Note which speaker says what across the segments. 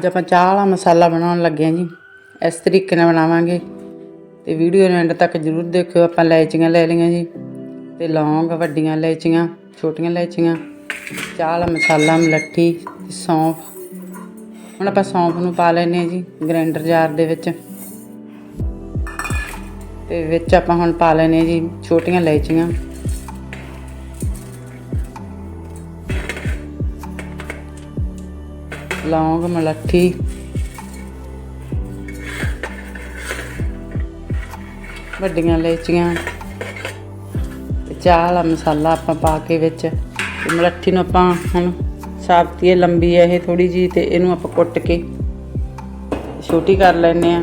Speaker 1: ਅੱਜ ਆਪਾਂ ਚਾਹ ਵਾਲਾ ਮਸਾਲਾ ਬਣਾਉਣ ਲੱਗੇ ਹਾਂ ਜੀ। ਇਸ ਤਰੀਕੇ ਨਾਲ ਬਣਾਵਾਂਗੇ। ਤੇ ਵੀਡੀਓ ਨੂੰ ਐਂਡ ਤੱਕ ਜਰੂਰ ਦੇਖਿਓ। ਆਪਾਂ ਇਲਾਇਚੀਆਂ ਲੈ ਲਈਆਂ ਜੀ। ਤੇ ਲੌਂਗ, ਵੱਡੀਆਂ ਇਲਾਇਚੀਆਂ, ਛੋਟੀਆਂ ਇਲਾਇਚੀਆਂ। ਚਾਹ ਵਾਲਾ ਮਸਾਲਾ, ਮਲੱਠੀ, ਸੌਂਫ। ਹੁਣ ਆਪਾਂ ਸੌਂਫ ਨੂੰ ਪਾ ਲੈਨੇ ਹਾਂ ਜੀ ਗ੍ਰਾਈਂਡਰ ਜਾਰ ਦੇ ਵਿੱਚ। ਤੇ ਵਿੱਚ ਆਪਾਂ ਹੁਣ ਪਾ ਲੈਨੇ ਹਾਂ ਜੀ ਛੋਟੀਆਂ ਇਲਾਇਚੀਆਂ। ਲੌਂਗ, ਮਲੱਠੀ। ਵੱਡੀਆਂ ਇਲਾਇਚੀਆਂ। ਤੇ ਚਾਹ ਵਾਲਾ ਮਸਾਲਾ ਆਪਾਂ ਪਾ ਕੇ ਵਿੱਚ। ਤੇ ਮਲੱਠੀ ਨੂੰ ਆਪਾਂ ਹੁਣ ਸਾਬਤੀ ਹੈ ਲੰਬੀ ਹੈ ਇਹ ਥੋੜੀ ਜੀ ਤੇ ਇਹਨੂੰ ਆਪਾਂ ਕੁੱਟ ਕੇ ਛੋਟੀ ਕਰ ਲੈਨੇ ਆ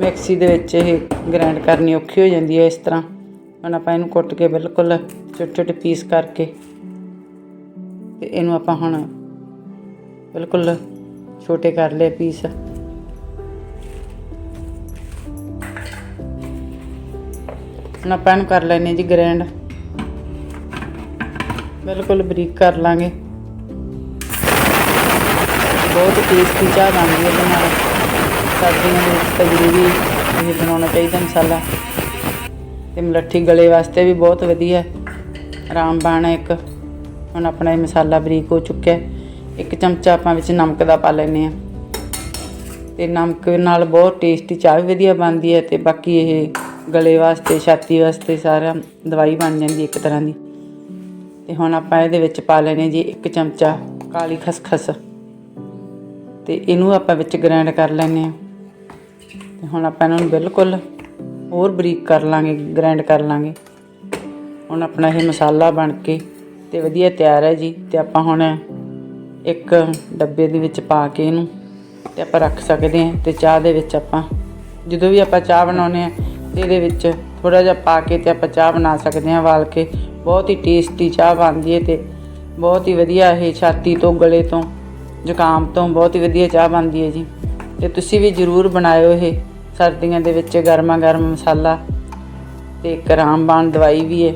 Speaker 1: ਮਿਕਸੀ ਦੇ ਵਿੱਚ ਇਹ ਗ੍ਰਾਈਂਡ ਕਰਨੀ ਔਖੀ ਹੋ ਜਾਂਦੀ ਹੈ ਇਸ ਤਰ੍ਹਾਂ। ਹੁਣ ਆਪਾਂ ਇਹਨੂੰ ਕੁੱਟ ਕੇ ਬਿਲਕੁਲ ਛੋਟੇ ਛੋਟੇ ਪੀਸ ਕਰਕੇ ਤੇ ਇਹਨੂੰ ਆਪਾਂ ਹੁਣ ਬਿਲਕੁਲ ਛੋਟੇ ਕਰ ਲਏ ਪੀਸ। ਹੁਣ ਆਪਾਂ ਇਹਨੂੰ ਕਰ ਲੈਨੇ ਜੀ ਗ੍ਰੈਂਡ ਬਿਲਕੁਲ ਬਰੀਕ ਕਰ ਲਾਂਗੇ। ਬਹੁਤ ਟੇਸਟੀ ਚਾਹ ਬਣਦੀ ਹੈ ਇਹਦੇ ਨਾਲ। ਸਰਦੀਆਂ ਦੇ ਵਿੱਚ ਤਾਂ ਜ਼ਰੂਰੀ ਇਹ ਬਣਾਉਣਾ ਚਾਹੀਦਾ ਮਸਾਲਾ। ਤੇ ਮਲੱਠੀ ਗਲੇ ਵਾਸਤੇ ਵੀ ਬਹੁਤ ਵਧੀਆ। ਆਰਾਮ ਰਾਮਬਾਣ ਇੱਕ। ਹੁਣ ਆਪਣਾ ਇਹ ਮਸਾਲਾ ਬਰੀਕ ਹੋ ਚੁੱਕਿਆ ਇੱਕ ਚਮਚਾ ਆਪਾਂ ਵਿੱਚ ਨਮਕ ਦਾ ਪਾ ਲੈਨੇ ਆ ਤੇ ਨਮਕ ਨਾਲ ਬਹੁਤ ਟੇਸਟੀ ਚਾਹ ਵੀ ਵਧੀਆ ਬਣਦੀ ਹੈ ਤੇ ਬਾਕੀ ਇਹ ਗਲੇ ਵਾਸਤੇ, ਛਾਤੀ ਵਾਸਤੇ ਸਾਰਾ ਦਵਾਈ ਬਣ ਜਾਂਦੀ ਇੱਕ ਤਰ੍ਹਾਂ ਦੀ। ਤੇ ਹੁਣ ਆਪਾਂ ਇਹਦੇ ਵਿੱਚ ਪਾ ਲੈਨੇ ਜੀ ਇੱਕ ਚਮਚਾ ਕਾਲੀ ਖਸਖਸ। ਤੇ ਇਹਨੂੰ ਆਪਾਂ ਵਿੱਚ ਗ੍ਰਾਈਂਡ ਕਰ ਲੈਨੇ ਆ ਤੇ ਹੁਣ ਆਪਾਂ ਇਹਨਾਂ ਨੂੰ ਬਿਲਕੁਲ ਹੋਰ ਬਰੀਕ ਕਰ ਲਾਂਗੇ ਗ੍ਰਾਈਂਡ ਕਰ ਲਾਂਗੇ। ਹੁਣ ਆਪਣਾ ਇਹ ਮਸਾਲਾ ਬਣ ਕੇ ਤੇ ਵਧੀਆ ਤਿਆਰ ਹੈ ਜੀ। ਤੇ ਆਪਾਂ ਹੁਣ ਇੱਕ ਡੱਬੇ ਦੇ ਵਿੱਚ ਪਾ ਕੇ ਇਹਨੂੰ ਤੇ ਆਪਾਂ ਰੱਖ ਸਕਦੇ ਹਾਂ ਤੇ ਚਾਹ ਦੇ ਵਿੱਚ ਆਪਾਂ ਜਦੋਂ ਵੀ ਆਪਾਂ ਚਾਹ ਬਣਾਉਨੇ ਆ ਤੇ ਇਹਦੇ ਵਿੱਚ ਥੋੜਾ ਜਿਹਾ ਪਾ ਕੇ ਤੇ ਆਪਾਂ ਚਾਹ ਬਣਾ ਸਕਦੇ ਹਾਂ ਵਾਲ ਕੇ। ਬਹੁਤ ਹੀ ਟੇਸਟੀ ਚਾਹ ਬਣਦੀ ਹੈ ਤੇ ਬਹੁਤ ਹੀ ਵਧੀਆ ਇਹ ਛਾਤੀ ਤੋਂ, ਗਲੇ ਤੋਂ, ਜ਼ੁਕਾਮ ਤੋਂ ਬਹੁਤ ਹੀ ਵਧੀਆ ਚਾਹ ਬਣਦੀ ਹੈ ਜੀ। ਤੇ ਤੁਸੀਂ ਵੀ ਜ਼ਰੂਰ ਬਣਾਇਓ ਇਹ। ਸਰਦੀਆਂ ਦੇ ਵਿੱਚ ਗਰਮਾ ਗਰਮ ਮਸਾਲਾ ਤੇ ਇੱਕ ਰਾਮਬਾਣ ਦਵਾਈ ਵੀ ਹੈ।